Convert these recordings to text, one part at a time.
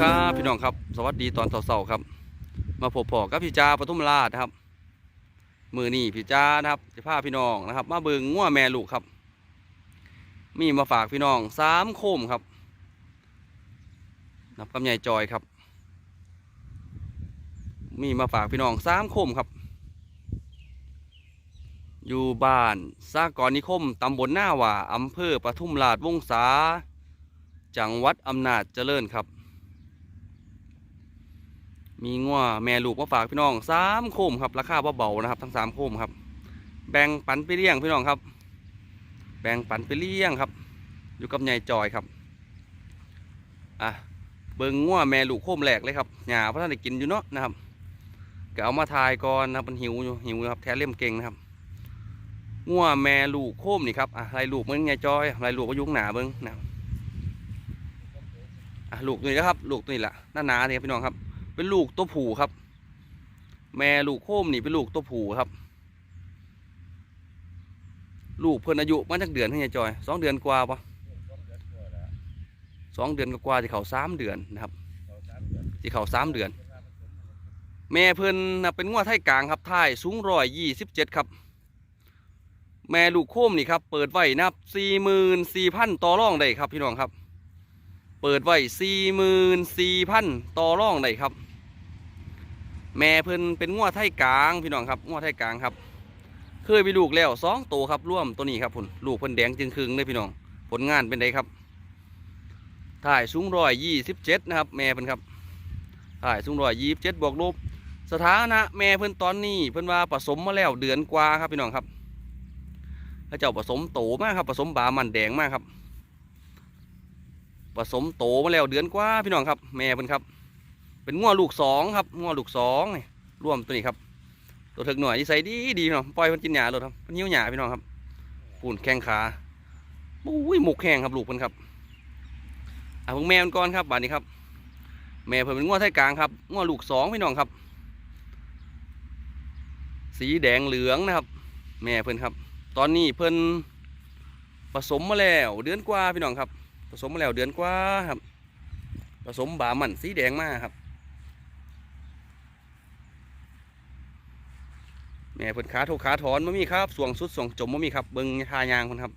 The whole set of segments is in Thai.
ครับพี่น้องครับ สวัสดีตอนเสาร์ๆครับ มาพบพอกับพี่จาปทุมราชครับ มือนี่พี่จานะครับจะพาพี่น้องนะครับ มาเบิงง่วแม่ลูกครับ มีมาฝากพี่น้องสามโคมครับ นับกำไยจอยครับ มีมาฝากพี่น้องสามโคมครับ อยู่บ้านสากรนิคมตำบลหน้าว่าอำเภอปทุมราชวงศาจังหวัดอำนาจเจริญครับ มีงัวแม่ลูกมาฝากพี่น้องสามโคมครับราคาเบาๆนะครับ ทั้งสามโคมครับ แบ่งปันไปเลี้ยงพี่น้องครับ แบ่งปันไปเลี้ยงครับ อยู่กับยายจอยครับอะเบิ่งงัวแม่ลูกโคมแหลกเลยครับหญ้าเพราะท่านได้กินอยู่เนาะนะครับก็เอามาทายก่อนนะครับมันหิวอยู่หิวครับแท้เล่มเก่งนะครับงัวแม่ลูกโคมนี่ครับอะไรลูกเบิ่งยายจอยไรลูกก็ยุ่งหนาเบิ่งนะครับอะลูกตัวนี้นะครับ ลูกตัวนี้แหละหน้าหนาเนี่ยพี่น้องครับ เป็นลูกตัวผู้ครับ แม่ลูกโคมนี่เป็นลูกตัวผู้ครับ ลูกเพิ่นอายุมาจากเดือนให้ยายจอยสองเดือนกว่าปะสองเดือนกว่าที่เขาสามเดือนนะครับที่เขาสามเดือน แม่เพิ่นนะเป็นงัวไทยกลางครับท้ายสูงร้อยยี่สิบเจ็ดครับ แม่ลูกโคมนี่ครับ เปิดไว้นับสี่หมื่นสี่พันต่อร่องได้ครับพี่น้องครับเปิดไว้สี่หมื่นสี่พันต่อร่องได้ครับ แม่เพิ่นเป็นงัวไทยกลางพี่น้องครับงัวไทยกลางครับ เคยไปลูกแล้วสองตัวครับร่วมตัวนี้ครับผลลูกเพิ่นแดงจึงคึงเลยพี่น้อง ผลงานเป็นไดครับถ่ายสูงร้อยยี่สิบเจ็ดนะครับ แม่เพิ่นครับถ่ายสูงร้อยยี่สิบเจ็ดบวกลบสถานะแม่เพิ่นตอนนี้เพิ่นว่าผสมมาแล้วเดือนกว่าครับพี่น้องครับพระเจ้าผสมโตมากครับผสมบามันแดงมากครับผสมโตมาแล้วเดือนกว่าพี่น้องครับ แม่เพิ่นครับ เป็นง้อลูกสองครับง้อลูกสองนี่ร่วมตัวนี้ครับ ตัวถึกหน่อยนิสัยดีดีพี่น้องปล่อยมันกินหญ้าเลยครับมันหิวหญ้าพี่น้องครับปูนแข้งขาอุ้ยหมกแห้งครับลูกเพิ่นครับอะพวกแม่มันก่อนครับบาดนี้ครับ แม่เพิ่นเป็นง้อไทยกลางครับง้อลูกสองพี่น้องครับ สีแดงเหลืองนะครับ แม่เพิ่นครับ ตอนนี้เพิ่นผสมมาแล้วเดือนกว่าพี่น้องครับ ผสมมาแล้วเดือนกว่าครับผสมบาหมันสีแดงมากครับ แม่เพิ่นขาโทขาถอนบ่มีครับสวงสุดสวงจมบ่มีครับเบิ่งทายางเพิ่นครับ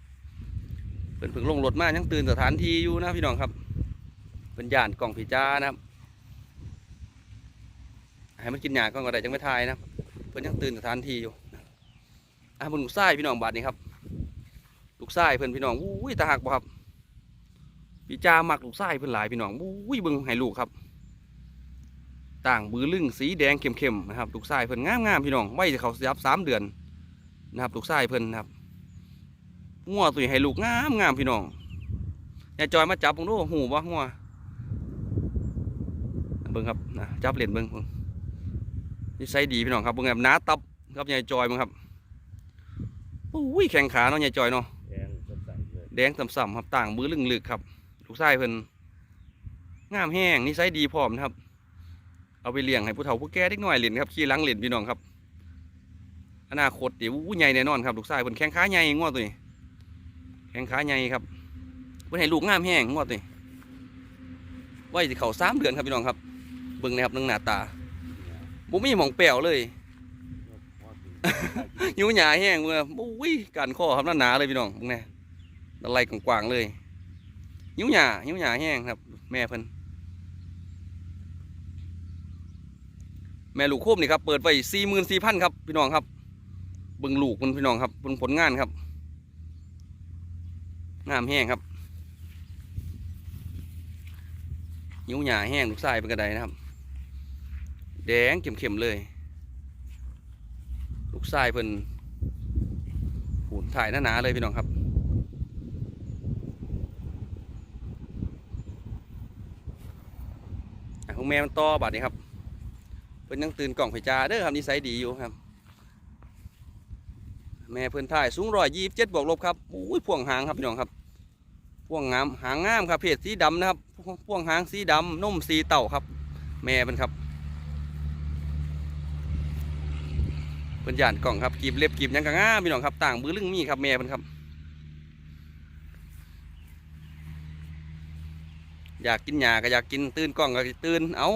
เพิ่นเพิ่งลงรถมายังตื่นสถานที่อยู่นะพี่น้องครับเพิ่นย่านกล่องพิจานะครับให้มันกินหญ้าก่อนก็ได้จังไม่ทายนะเพิ่นยังตื่นสถานที่อยู่อะเบิ่งลูกชายพี่น้องบาดนี้ครับลูกชายเพิ่นพี่น้องอุ้ยตาหักบ่ครับพี่จามักลูกไส้เพิ่นหลายพี่น้องอุ้ยเบิ่งให้ลูกครับ ต่างบือลึงสีแดงเข้มๆนะครับลูกไส้เพิ่นงามๆพี่น้องไว้จะเขายับสามเดือนนะครับลูกไส้เพิ่นนะครับงัวตัวนี้ให้ลูกงามงามพี่น้องยายจอยมาจับผมดูหูบ่งัวเบิ่งครับนะจับเหรียญเบิ่งเบิ่งนี่ไซดีพี่น้องครับเบิ่งแบบหนาตับครับยายจอยเบิ่งครับอุ้ยแข็งขาเนาะยายจอยเนาะแดงสดใสเลยแดงส่ำๆครับต่างมือลึงลึกครับลูกชายเพิ่นงามแห้งนิสัยดีพร้อมนะครับ เอาไปเลี้ยงให้ผู้เฒ่าผู้แก่เล็กน้อยเล่นครับขี่ลังเล่นพี่น้องครับอนาคตเดี๋ยวอู้ใหญ่แน่นอนครับลูกชายเพิ่นแข้งขาใหญ่งวดตัวนี้แข้งขาใหญ่ครับเพิ่นให้ลูกงามแห้งงวดตัวนี้ไว้สิเขาสามเดือนครับพี่น้องครับเบิ่งนะครับเรื่งหน้าตาบ่มีหมองแป๋วเลยพอดีหิวหยาแห้งเมื่ออุ้ยการข้อครับหนาๆเลยพี่น้องพวกนี้อะไรกว้างๆเลยหิวหยาหิวหยาแห้งครับ แม่เพิ่น แม่ลูกโคมนี่ครับเปิดไว้สี่หมื่นสี่พันครับพี่น้องครับเบิ่งลูกมันพี่น้องครับเบิ่งผลงานครับงามแห้งครับหิวหยาแห้งลูกชายเป็นกระไดนะครับ แดงเข้มๆเลย ลูกชายเพิ่นหูนถ่ายหนาๆเลยพี่น้องครับของแม่มันต่อบาดนี้ครับ พิ่นยังตื่นกล่องไฟจาเด้อครับนิสัยดีอยู่ครับ แม่เพิ่นถ่ายสูงร้อยยี่สิบเจ็ดบวกลบครับอุ้ยพ่วงหางครับพี่น้องครับพ่วงงามหางงามครับเพศสีดำนะครับพ่วงหางสีดำนุ่มสีเต่าครับ แม่เป็นครับเพิ่นย่านกล่องครับกีบเล็บกีบยังกะง่ามพี่น้องครับต่างมือลึงมีครับแม่เพิ่นครับ อยากกินหญ้าก็อยากกินตื่นกล้องก็ตื่นเอา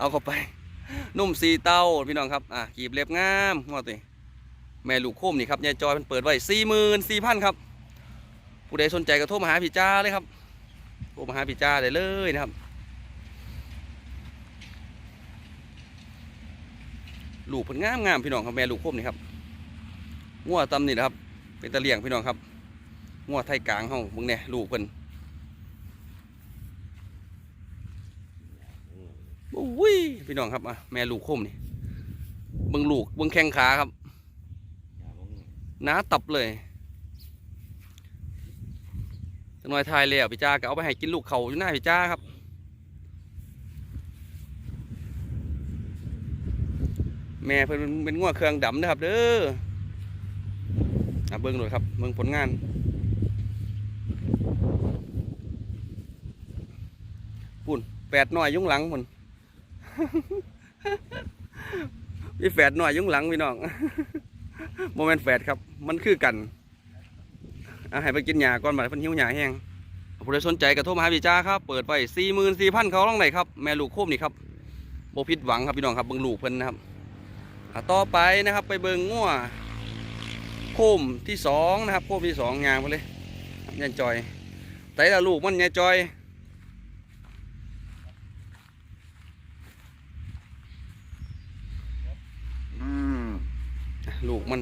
เอาเข้าไป นุ่มสีเต้าพี่น้องครับอะกีบเล็บงามงอตัวนี้แม่ลูกโคมนี่ครับยายจอยมันเปิดไว้สี่หมื่นสี่พันครับ ผู้ใดสนใจก็โทรมาหาพี่จ้าเลยครับโทรมาหาพี่จ้าได้เลยนะครับ ลูกเพิ่นงามงามพี่น้องครับแม่ลูกโคมนี่ครับงัวตำนี่นะครับ เป็นตะเลียงพี่น้องครับงัวไทยกลางห้องมึงเนี่ยลูกเพิ่น อุ้ยพี่น้องครับอะแม่ลูกโคมนี่เบิ่งลูกเบิ่งแข้งขาครับอย่าลงหนาตับเลยจังน้อยทายแล้วพี่จ้าก็เอาไปให้กินลูกเขาอยู่หน้าพี่จ้าครับแม่เพิ่นเป็นงัวเครื่องดำนะครับเด้อะเบิ่งเลยครับเบิ่งผลงานปุ่นแปดหน่อยยุ่งหลังพุ่น มีแฝดหน่อยยุ่งหลังพี่น้องโมเมนต์แฝดครับ มันคือกันอะให้ไปกินหญ้าก่อนบัดเพิ่นหิวหญ้าแห้งผู้ใดสนใจก็โทรมาหาพี่จ้าครับ เปิดไว้สี่หมื่นสี่พันเขาล่องไหนครับ แม่ลูกโคมนี่ครับโบผิดหวังครับพี่น้องครับเบิ่งลูกเพิ่นนะครับต่อไปนะครับไปเบิ่งงัวโคมที่สองนะครับ โคมที่สองยางไปเลยยายจอยแต่ละลูกมันยายจอย ลูกมัน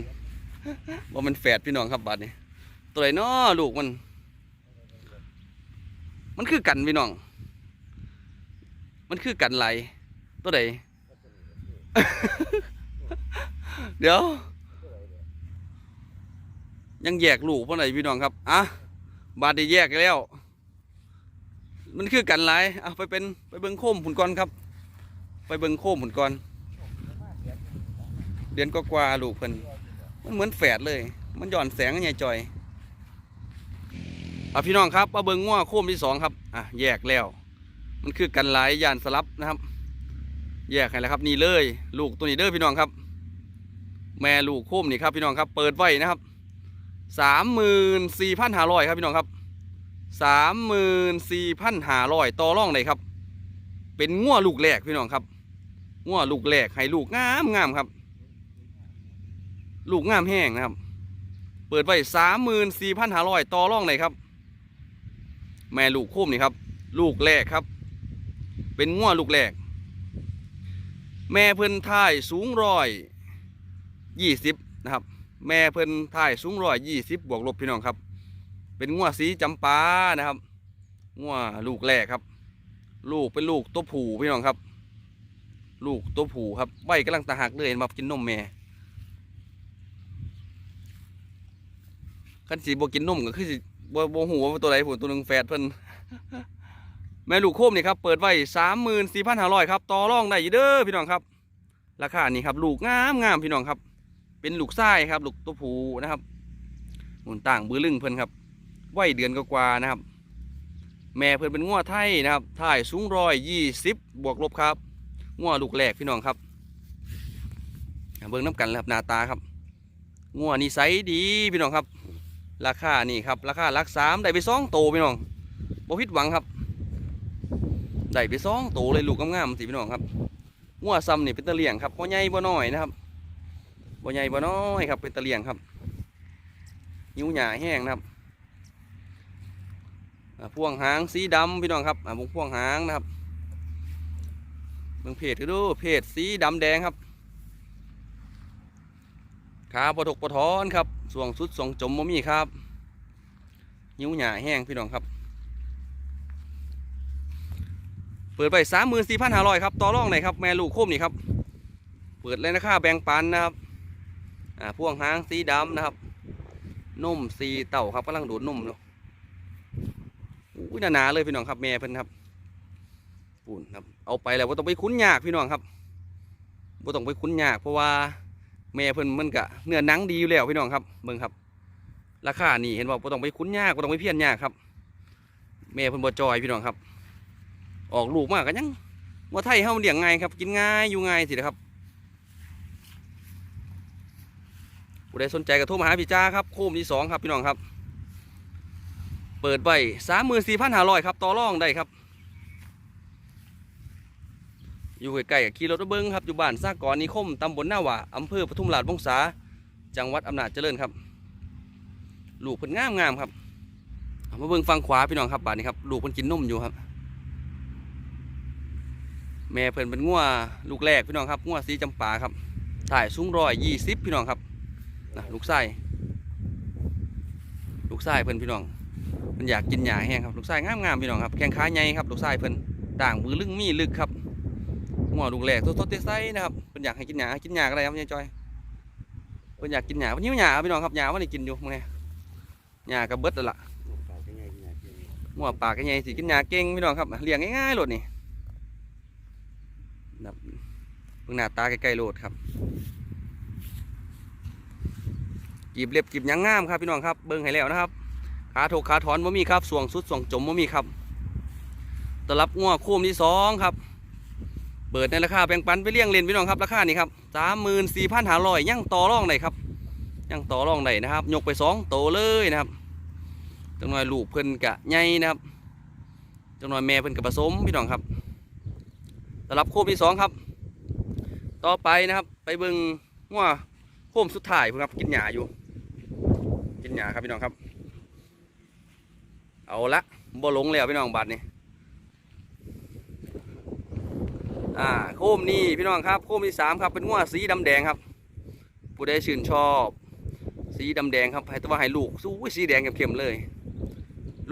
ว่ามันแฝดพี่น้องครับบัดนี้ตัวไหนน้อลูกมัน มันคือกันพี่น้อง มันคือกันไหลตัวไหนเดี๋ยว ยังแยกลูกเพราะไหนพี่น้องครับอะบาดนี้แยกแล้ว มันคือกันไหลายอะไปเป็นไปเบิ้งโค้มผุนก่อนครับ ไปเบิ้งโค้มผุนก่อน เดือนก็กว่าลูกเพิ่นมันเหมือนแฝดเลย มันหย่อนแสงใหญ่จอยอะพี่น้องครับมาเบิงง่วโค้มที่สองครับอะแยกแล้ว มันคือกันหลายยานสลับนะครับ แยกให้แล้วครับนี่เลย ลูกตัวนี้เด้อพี่น้องครับ แม่ลูกโค้มนี่ครับพี่น้องครับ เปิดไว้นะครับสามหมื่นสี่พันห้าร้อยครับพี่น้องครับสามหมื่นสี่พันห้าร้อยต่อร่องเลยครับ เป็นง่วลูกแรกพี่น้องครับง่วลูกแรกให้ลูกงามงามครับ ลูกงามแห้งนะครับ เปิดไว้สามหมื่นสี่พันห้าร้อยต่อร่องเลยครับ แม่ลูกโคมนี่ครับ ลูกแรกครับ เป็นง่วลูกแรก แม่เพิ่นท่ายสูงร้อยยี่สิบนะครับ แม่เพิ่นท่ายสูงร้อยยี่สิบบวกลบพี่น้องครับ เป็นง่วสีจำปานะครับง่วลูกแรกครับ ลูกเป็นลูกตัวผูพี่น้องครับ ลูกตัวผูครับใบกำลังตาหักเลยมากินนมแม่ คันสีบกินนมก็คือสิบ่บ่หูว่าตัวใดผู้ตัวหนึ่งแฝดเพิ่นแม่ลูกโคมนี่ครับเปิดไว้สามหมื่นสี่พันห้าร้อยครับต่อรองได้ยิเด้อพี่น้องครับ ราคานี่ครับ ลูกงามงามพี่น้องครับ เป็นลูกไส้ครับ ลูกตัวผูนะครับหมุนต่างบือลึงเพิ่นครับไว้เดือนกว่านะครับ แม่เพิ่นเป็นงัวไทยนะครับถ่ายสูงร้อยยี่สิบบวกลบครับงัวลูกแรกพี่น้องครับเบิ่งน้ำกันครับนาตาครับงัวนิสัยดีพี่น้องครับ ราคานี่ครับ ราคาลักสามได้ไปสองโตพี่น้องบ่ผิดหวังครับได้ไปสองโตเลยลูกงามๆสิพี่น้องครับงัวซ้ำนี่เป็นตะเลียงครับบ่ใหญ่บ่น้อยนะครับบ่ใหญ่บ่น้อยครับ เป็นตะเลียงครับยิ้วหญ้าแห้งนะครับพ่วงหางสีดำพี่น้องครับอ่าบุงพ่วงหางนะครับเบิ่งเพจก็ดูเพจสีดำแดงครับขาปะทกปะทอนครับ ส่วงสุดส่วงจมบ่มีครับหิวหญ้าแห้งพี่น้องครับ เปิดไปสามหมื่นสี่พันห้าร้อยครับต่อรองไหนอยครับแม่ลูกโคมนี่ครับ เปิดเลยนะครับแบ่งปันนะครับอ่าพ่วงหางสีดำนะครับนุ่มสีเต่าครับกำลังดูดนุ่มเนาะอุ้ยหนาๆเลยพี่น้องครับแม่เพิ่นครับปุ่นครับเอาไปแล้วว่าต้องไปคุ้นยากพี่น้องครับว่าต้องไปคุ้นยากเพราะว่า แม่เพิ่นมันกะเนื้อหนังดีอยู่แล้วพี่น้องครับเบิ่งครับ ราคานี่เห็นว่าบ่ต้องไปคุ้นยากบ่ต้องไปเพี้ยนยากครับ แม่เพิ่นบ่จอยพี่น้องครับ ออกลูกมากกันยังว่าไทยเฮาเลี้ยงง่ายครับ กินง่ายอยู่ง่ายสินะครับผู้ใดสนใจก็โทรมาหาพี่จ้าครับโคมที่สองครับพี่น้องครับ เปิดไว้สามหมื่นสี่พันห้าร้อยครับต่อรองได้ครับ อยู่ใกล้ๆกับขี่รถมาเบิ้งครับอยู่บ้านสากรนิคมตำบลหน้าหว่าอำเภอปทุมราชวงศาจังหวัดอำนาจเจริญครับ ลูกเพิ่นงามงามครับมาเบิ้งฟังขวาพี่น้องครับบ้านนี้ครับลูกเพิ่นกินนมอยู่ครับ แม่เพิ่นเป็นงัวลูกแรกพี่น้องครับงัวสีจำปาครับ ถ่ายสูงร้อยยี่สิบพี่น้องครับนะลูกไส้ลูกไส้เพิ่นพี่น้องเพิ่นอยากกินหญ้าแห้งครับลูกไส้งามงามๆพี่น้องครับแข้งขาใหญ่ครับลูกไส้เพิ่นด่างมือลึกมีลึกครับ งัวลูกแรกสดๆเตะไส้นะครับเพิ่นอยากให้กินหญ้ากินหญ้าอะไรครับยายจอยเพิ่นอยากกินหญ้าเพิ่นหิวหญ้าพี่น้องครับหญ้าว่าได้กินอยู่มื้อนี้หญ้ากระเบิดแล้วล่ะปากเป็นไงเป็นไงเป็นไงงัวปากใหญ่สิกินหญ้าเก่งพี่น้องครับเลี้ยงง่ายๆโหลดนี่นะเพิ่งหน้าตาใกล้ๆโหลดครับกีบเล็บกีบยังงามครับพี่น้องครับเบิ่งให้แล้วนะครับขาถกขาถอนบ่มีครับสวงสุดสวงจมบ่มีครับตลับงัวโคมที่สองครับ เปิดในราคาแบ่งปันไปเลี้ยงเลนพี่น้องครับราคานี่ครับสามหมื่นสี่พันห้าร้อยยังต่อรองได้ครับยังต่อรองได้นะครับยกไปสองโตเลยนะครับจังหน่อยลูกเพิ่นกะใหญ่นะครับจังหน่อยแม่เพิ่นกะผสมพี่น้องครับสำหรับโคมที่สองครับ ต่อไปนะครับ ไปเบิ่งว่าโคมสุดท้ายพิ่ครับกินหญ้าอยู่ กินหญ้าครับพี่น้องครับ เอาละบ่หลงแล้วพี่น้องบัดนี้ อ่าโคมนี่พี่น้องครับโคมที่สามครับเป็นงัวสีดำแดงครับ ผู้ใดชื่นชอบ สีดำแดงครับให้ตัวให้ลูกสู้สีแดงเข้มๆเลย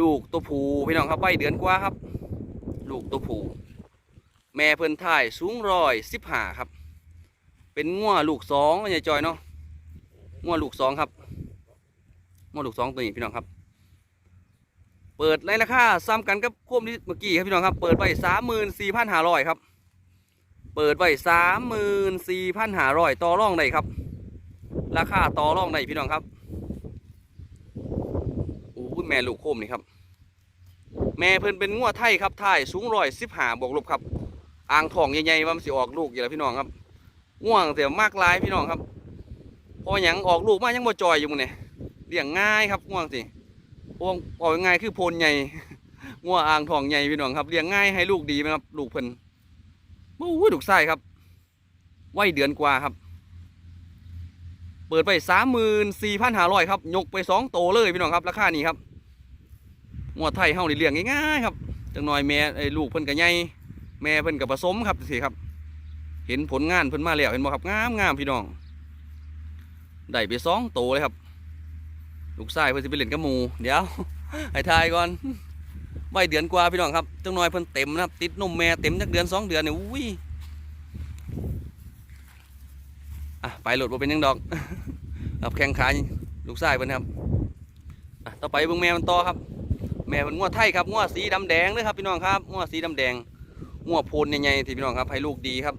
ลูกตัวผูพี่น้องครับใบเดือนกว่าครับ ลูกตัวผูแม่เพิ่นถ่ายสูงร้อยสิบห้าครับ เป็นงัวลูกสองยายจอยเนาะงัวลูกสองครับงัวลูกสองตัวนี้พี่น้องครับเปิดในราคาซ้ำกันกับโคมที่เมื่อกี้ครับพี่น้องครับ เปิดไว้สามหมื่นสี่พันห้าร้อยครับ ปิดไว้สามหมื่นสี่พันห้าร้อยต่อรองได้ครับ ราคาต่อรองได้พี่น้องครับโอ้แม่ลูกโคมนี่ครับ แม่เพิ่นเป็นงัวไทยครับไทยสูงร้อยสิบห้าบวกลบครับ อ่างทองใหญ่ๆว่ามันสิออกลูกอย่างไรพี่น้องครับง่วงแต่มากลายพี่น้องครับพอหยังออกลูกมายังบ่จอยอยู่มึงเนี่ยเลี้ยงง่ายครับง่วงสิพวงออกง่ายคือโพนใหญ่ง่วงอ่างทองใหญ่พี่น้องครับเลี้ยงง่ายให้ลูกดีไหมครับ ลูกเพิ่น โอ้ยลูกไส้ครับไว้เดือนกว่าครับ เปิดไปสามหมื่นสี่พันห้าร้อยครับยกไปสองโตเลยพี่น้องครับราคานี้ครับงวดไทยเฮานี่เลี้ยงง่ายๆครับจังหน่อยแม่ไอ้ลูกเพิ่นกับใหญ่แม่เพิ่นกับผสมครับสิครับ เห็นผลงานเพิ่นมาแล้วเห็นบ่ครับงามงามพี่น้องได้ไปสองโตเลยครับ ลูกชายเพิ่นสิไปเล่นกับหมูเดี๋ยวให้ทายก่อน ไว้เดือนกว่าพี่น้องครับจังหน่อยเพิ่นเต็มนะครับ ติดนมแม่เต็มจักเดือนสองเดือนเนี่ยอุ้ยอะไปโหลดบ่เป็นยังดอกครับแข่งขาลูกชายเพิ่นครับอะต่อไปเบิ่งแม่มันต่อครับ แม่เป็นงัวไทยครับงัวสีดำแดงเลยครับพี่น้องครับงัวสีดำแดงงัวโพนใหญ่ๆที่พี่น้องครับให้ลูกดีครับ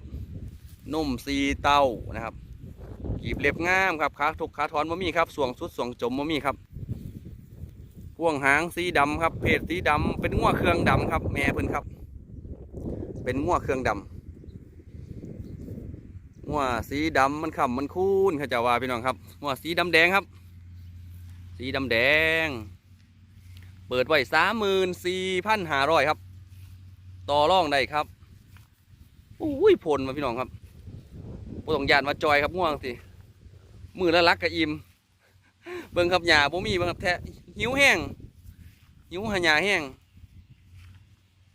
นุ่มสีเต้านะครับกีบเล็บงามครับขาถกขาถอนบ่มีครับสวงสุดสวงจมบ่มีครับ พ่วงหางสีดำครับเพศสีดำเป็นงัวเครื่องดำครับ แม่เพิ่นครับ เป็นงัวเครื่องดำงัวสีดำมันขำมันคูนเขาจะว่าพี่น้องครับงัวสีดำแดงครับ สีดำแดง เปิดไว้สามหมื่นสี่พันห้าร้อยครับ ต่อร่องได้ครับอุ้ยผลมาพี่น้องครับปต้องยานมาจอยครับง่วงสิมือละลักกะอิมเบิ่งครับหญ้าบ่มีเบิ่งครับแท้ หิวแห้งหิวหาหญ้าแห้ง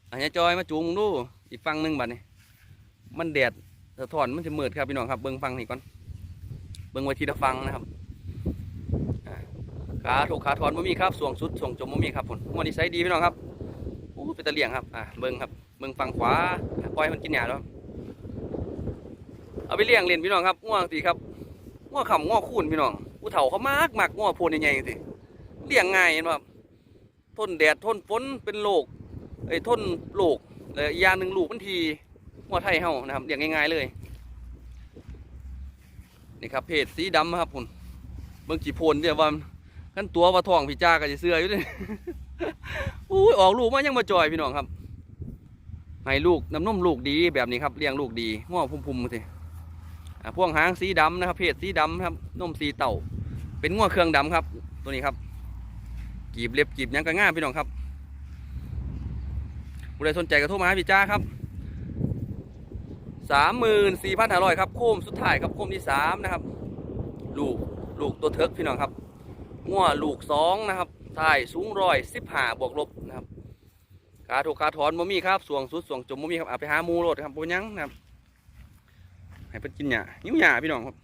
อันนี้จอยมาจูงมึงดูอีกฝั่งหนึ่งบัดนี้ มันแดดสะท้อนมันจะมืดครับพี่น้องครับเบิ่งฝั่งนี้ก่อนเบิ่งไว้ทีละฝั่งนะครับขาถูกขาถอนบ่มีครับส่วงสุดส่วงจมบ่มีครับผมวดนี้ใช้ดีพี่น้องครับอู้เป็นตะเลียงครับอ่าเบิ่งครับเบิ่งฝั่งขวาปล่อยมันกินหญ้าแล้วเอาไปเลี้ยงเล่นพี่น้องครับง่วงสิครับง่วงขำง่วงคูนพี่น้องผู้เฒ่าเขามากมากง่วงโพนใหญ่ๆสิ เลี้ยงง่ายเห็นบ่ครับทนแดดทนฝนเป็นโรคไอ้ทนโรคแล้วอีกอยาหนึ่งลูกมันทีง่วไทยเฮานะครับเลี้ยงง่ายๆเลยนี่ครับเพศสีดำครับผมเบิ่งจีโพนเดี๋ยวว่าขั้นตัวว่าทองพี่จ้าก็จะเสื้ออยู่เลยอุ้ยออกลูกมายังมาจอยพี่น้องครับให้ลูกน้ำนมลูกดีแบบนี้ครับเลี้ยงลูกดีง้อพุ่มๆสิอ่าพวงหางสีดำนะครับ เพศสีดำครับนมสีเต่า เป็นง้อเครื่องดำครับ ตัวนี้ครับ กีบเล็บกีบยังก็ง่ามพี่น้องครับผู้ใดสนใจก็โทรมาหาพี่จ้าครับสามหมื่นสี่พันห้าร้อยครับโคมสุดท้ายครับโคมที่สามนะครับ ลูกลูกตัวเทิกพี่น้องครับงัวลูกสองนะครับท้ายสูงร้อยสิบห้าบวกลบนะครับขาถูกขาถอนบ่มีครับสวงสุดสวงจมบ่มีครับเอาไปหามูโลดครับบ่ยังนะครับให้เพิ่นกินหญ้าหิ้วหญ้าพี่น้องครับ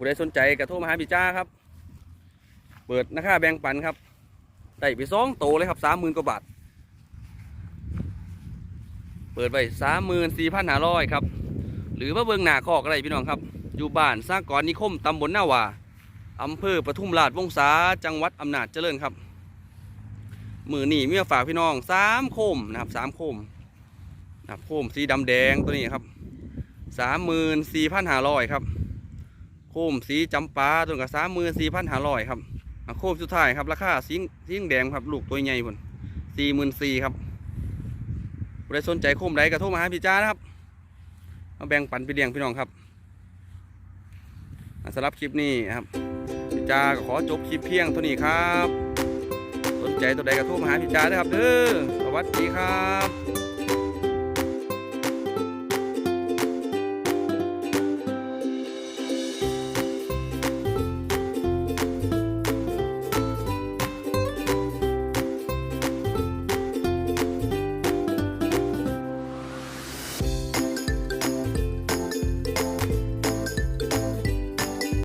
ผู้ใดสนใจก็โทรมาหาพี่จ้าครับ เปิดราคาแบ่งปันครับได้ไปสองโตเลยครับสามหมื่นกว่าบาท เปิดไว้สามหมื่นสี่พันห้าร้อยครับ หรือว่าเบิ่งหน้าคอกอะไรพี่น้องครับ อยู่บ้านสร้างกรนิคมตำบลหน้าว่าอำเภอปทุมราชวงศาจังหวัดอำนาจเจริญครับ มือหนี่มีมาฝากพี่น้องสามโคมนะครับสามโคมนะครับโคมสีดำแดงตัวนี้ครับสามหมื่นสี่พันห้าร้อยครับ โคมสีจำปาตัวกับสามหมื่นสี่พันห้าร้อยครับโคมสุดท้ายครับราคาสีสีแดงครับ ลูกตัวใหญ่พุ่นสี่หมื่นสี่ครับผู้ใดสนใจโคมใดก็โทรมาหาพี่จ้านะครับมาแบ่งปันไปเลี้ยงพี่น้องครับสำหรับคลิปนี้ครับพี่จ้าก็ขอจบคลิปเพียงเท่านี้ครับ สนใจตัวใดก็โทรมาหาพี่จ้าได้ครับเด้อสวัสดีครับ